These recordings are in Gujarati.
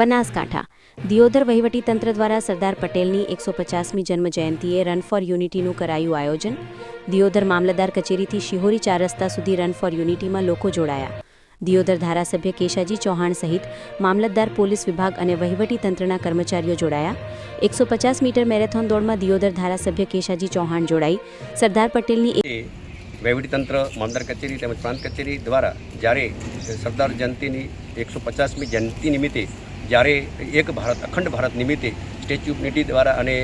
બનાસકાંઠા. દિયોદર વહીવટીતંત્ર દ્વારા સરદાર પટેલની એકસો પચાસમી જન્મ જયંતિએ રન ફોર યુનિટીનું કરાયું આયોજન. દિયોદર મામલતદાર કચેરીથી શિહોરી ચાર રસ્તા સુધી રન ફોર યુનિટીમાં લોકો જોડાયા. દિયોદર ધારાસભ્ય કેશાજી ચૌહાણ સહિત મામલતદાર, પોલીસ વિભાગ અને વહીવટીતંત્રના કર્મચારીઓ જોડાયા. એકસો પચાસ મીટર મેરેથોન દોડમાં દિયોદર ધારાસભ્ય કેશાજી ચૌહાણ જોડાઈ. સરદાર પટેલની વહીવટીતંત્ર મામદાર કચેરી તેમજ પ્રાંત કચેરી દ્વારા જ્યારે સરદાર જયંતિની એકસો પચાસમી જયંતિ નિમિત્તે જ્યારે એક ભારત, અખંડ ભારત નિમિત્તે સ્ટેચ્યુ ઓફ યુનિટી દ્વારા અને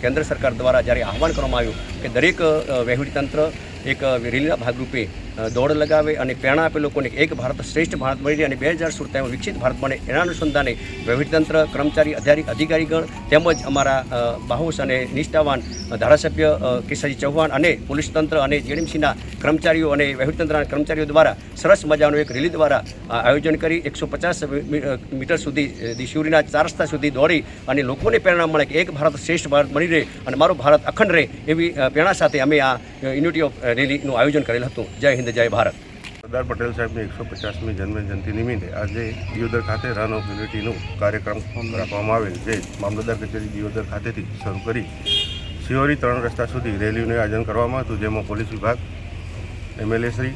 કેન્દ્ર સરકાર દ્વારા જ્યારે આહવાન કરવામાં આવ્યું કે દરેક વહીવટીતંત્ર એક રેલીના ભાગરૂપે દોડ લગાવે અને પ્રેરણા આપે લોકોને એક ભારત શ્રેષ્ઠ ભારત મળી રહે અને બે હજાર સુડતાલીસમાં વિકસિત ભારત બને. એના અનુસંધાને વહીવટીતંત્ર કર્મચારી અધિકારી અધિકારીગણ તેમજ અમારા બાહુશ અને નિષ્ઠાવાન ધારાસભ્ય અ, ચૌહાણ અને પોલીસ તંત્ર અને જીએમસીના કર્મચારીઓ અને વહીવટીતંત્રના કર્મચારીઓ દ્વારા સરસ મજાનું એક રેલી દ્વારા આયોજન કરી. એકસો પચાસ મીટર સુધી દિશુરીના ચાર રસ્તા સુધી દોડી અને લોકોને પ્રેરણા મળે કે એક ભારત શ્રેષ્ઠ ભારત મળી રહે અને મારો ભારત અખંડ રહે એવી પ્રેરણા સાથે અમે આ યુનિટી ઓફ રેલીનું આયોજન કરેલ હતું. જય હિન્દ. જય ભારત. સરદાર પટેલ સાહેબની એકસો પચાસમી જન્મ જયંતિ નિમિત્તે આજે દિયોદર ખાતે રન ઓફ યુનિટીનો કાર્યક્રમ રાખવામાં આવેલ જે મામલતદાર કચેરી દિયોદર ખાતેથી શરૂ કરી શિહોરી ત્રણ રસ્તા સુધી રેલીનું આયોજન કરવામાં હતું, જેમાં પોલીસ વિભાગ એમએલએ શ્રી,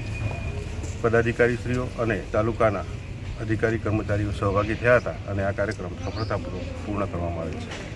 પદાધિકારીશ્રીઓ અને તાલુકાના અધિકારી કર્મચારીઓ સહભાગી થયા હતા અને આ કાર્યક્રમ સફળતાપૂર્વક પૂર્ણ કરવામાં આવ્યો છે.